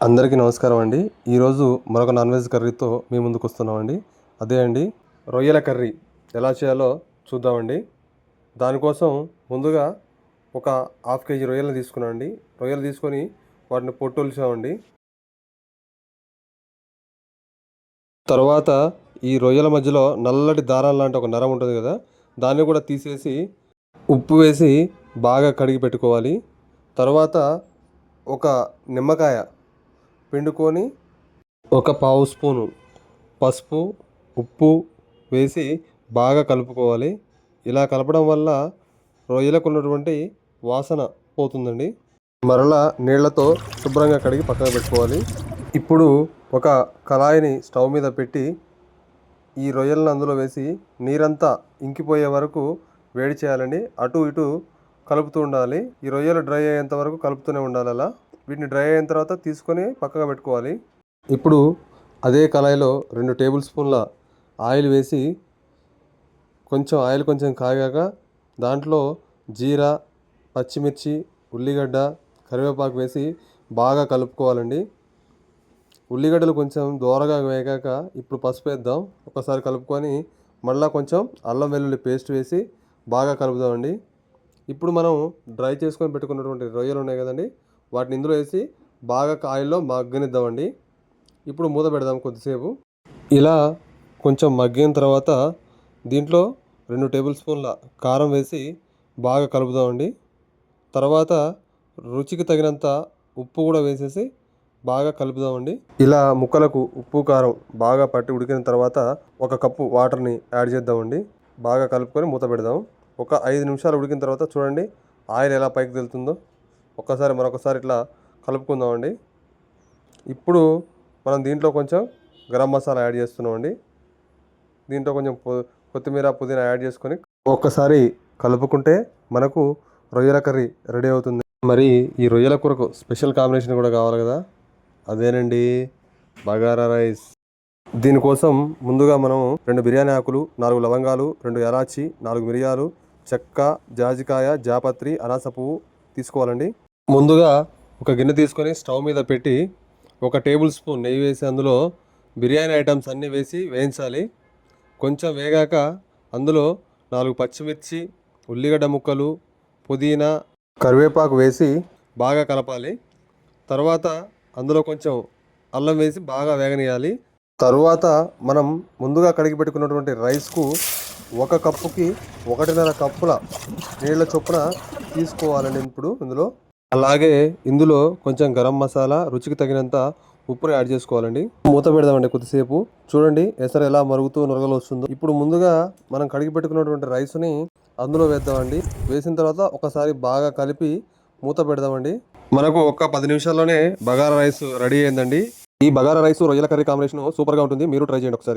అందరికీ నమస్కారం అండి. ఈరోజు మరొక నాన్ వెజ్ కర్రీతో మీ ముందుకు వస్తున్నామండి. అదే అండి రొయ్యల కర్రీ ఎలా చేయాలో చూద్దామండి. దానికోసం ముందుగా ఒక హాఫ్ కేజీ రొయ్యలు తీసుకున్నామండి రొయ్యలు తీసుకొని వాటిని పొట్టొలిచామండి. తర్వాత ఈ రొయ్యల మధ్యలో నల్లటి దారం లాంటి ఒక నరం ఉంటుంది కదా దాన్ని కూడా తీసేసి ఉప్పు వేసి బాగా కడిగి పెట్టుకోవాలి. తర్వాత ఒక నిమ్మకాయ పిండుకొని ఒక పావు స్పూను పసుపు ఉప్పు వేసి బాగా కలుపుకోవాలి. ఇలా కలపడం వల్ల రొయ్యలకు ఉన్నటువంటి వాసన పోతుందండి. మరలా నీళ్ళతో శుభ్రంగా కడిగి పక్కన పెట్టుకోవాలి. ఇప్పుడు ఒక కళాయిని స్టవ్ మీద పెట్టి ఈ రొయ్యలను అందులో వేసి నీరంతా ఇంకిపోయే వరకు వేడి చేయాలండి. అటు ఇటు కలుపుతూ ఉండాలి. ఈ రొయ్యలు డ్రై అయ్యేంత వరకు కలుపుతూనే ఉండాలి అలా. వీటిని డ్రై అయిన తర్వాత తీసుకొని పక్కగా పెట్టుకోవాలి. ఇప్పుడు అదే కళాయిలో రెండు టేబుల్ స్పూన్ల ఆయిల్ వేసి కొంచెం ఆయిల్ కొంచెం కాగాక దాంట్లో జీరా పచ్చిమిర్చి ఉల్లిగడ్డ కరివేపాకు వేసి బాగా కలుపుకోవాలండి. ఉల్లిగడ్డలు కొంచెం దోరగా వేగాక ఇప్పుడు పసుపు వేద్దాం. ఒకసారి కలుపుకొని మళ్ళీ కొంచెం అల్లం వెల్లుల్లి పేస్ట్ వేసి బాగా కలుపుదామండి. ఇప్పుడు మనం డ్రై చేసుకొని పెట్టుకున్నటువంటి రొయ్యలు ఉన్నాయి కదండి వాటిని ఇందులో వేసి బాగా ఆయిల్లో మగ్గనిద్దామండి. ఇప్పుడు మూత పెడదాం కొద్దిసేపు. ఇలా కొంచెం మగ్గిన తర్వాత దీంట్లో రెండు టేబుల్ స్పూన్ల కారం వేసి బాగా కలుపుదామండి. తర్వాత రుచికి తగినంత ఉప్పు కూడా వేసేసి బాగా కలుపుదామండి. ఇలా ముక్కలకు ఉప్పు కారం బాగా పట్టి ఉడికిన తర్వాత ఒక కప్పు వాటర్ని యాడ్ చేద్దామండి. బాగా కలుపుకొని మూత పెడదాం. ఒక ఐదు నిమిషాలు ఉడికిన తర్వాత చూడండి ఆయిల్ ఎలా పైకి తెలుతుందో. ఒక్కసారి మరొకసారి ఇట్లా కలుపుకుందామండి. ఇప్పుడు మనం దీంట్లో కొంచెం గరం మసాలా యాడ్ చేస్తున్నామండి. దీంట్లో కొంచెం కొత్తిమీర పుదీనా యాడ్ చేసుకొని ఒక్కసారి కలుపుకుంటే మనకు రొయ్యల కర్రీ రెడీ అవుతుంది. మరి ఈ రొయ్యల కూరకు స్పెషల్ కాంబినేషన్ కూడా కావాలి కదా. అదేనండి బగారా రైస్. దీనికోసం ముందుగా మనం రెండు బిర్యానీ ఆకులు నాలుగు లవంగాలు రెండు ఎలాచి నాలుగు మిరియాలు చెక్క జాజికాయ జాపత్రి అనాస పువ్వు తీసుకోవాలండి. ముందుగా ఒక గిన్నె తీసుకొని స్టవ్ మీద పెట్టి ఒక టేబుల్ స్పూన్ నెయ్యి వేసి అందులో బిర్యానీ ఐటమ్స్ అన్నీ వేసి వేయించాలి. కొంచెం వేగాక అందులో నాలుగు పచ్చిమిర్చి ఉల్లిగడ్డ ముక్కలు పుదీనా కరివేపాకు వేసి బాగా కలపాలి. తర్వాత అందులో కొంచెం అల్లం వేసి బాగా వేగనీయాలి తరువాత మనం ముందుగా కడిగి పెట్టుకున్నటువంటి రైస్కు ఒక కప్పుకి ఒకటిన్నర కప్పుల నీళ్ళ చొప్పున తీసుకోవాలండి ఇప్పుడు ఇందులో. అలాగే ఇందులో కొంచెం గరం మసాలా రుచికి తగినంత ఉప్పుని యాడ్ చేసుకోవాలండి. మూత పెడదామండి కొద్దిసేపు. చూడండి ఎసరు ఎలా మరుగుతూ నొరగలు వస్తుందో. ఇప్పుడు ముందుగా మనం కడిగి పెట్టుకున్నటువంటి రైస్ని అందులో వేద్దామండి. వేసిన తర్వాత ఒకసారి బాగా కలిపి మూత పెడదామండి. మనకు ఒక పది నిమిషాల్లోనే బగారా రైస్ రెడీ అయిందండి. ఈ బగారా రైస్ రొయ్యల కర్రీ కాంబినేషన్ సూపర్గా ఉంటుంది. మీరు ట్రై చేయండి ఒకసారి.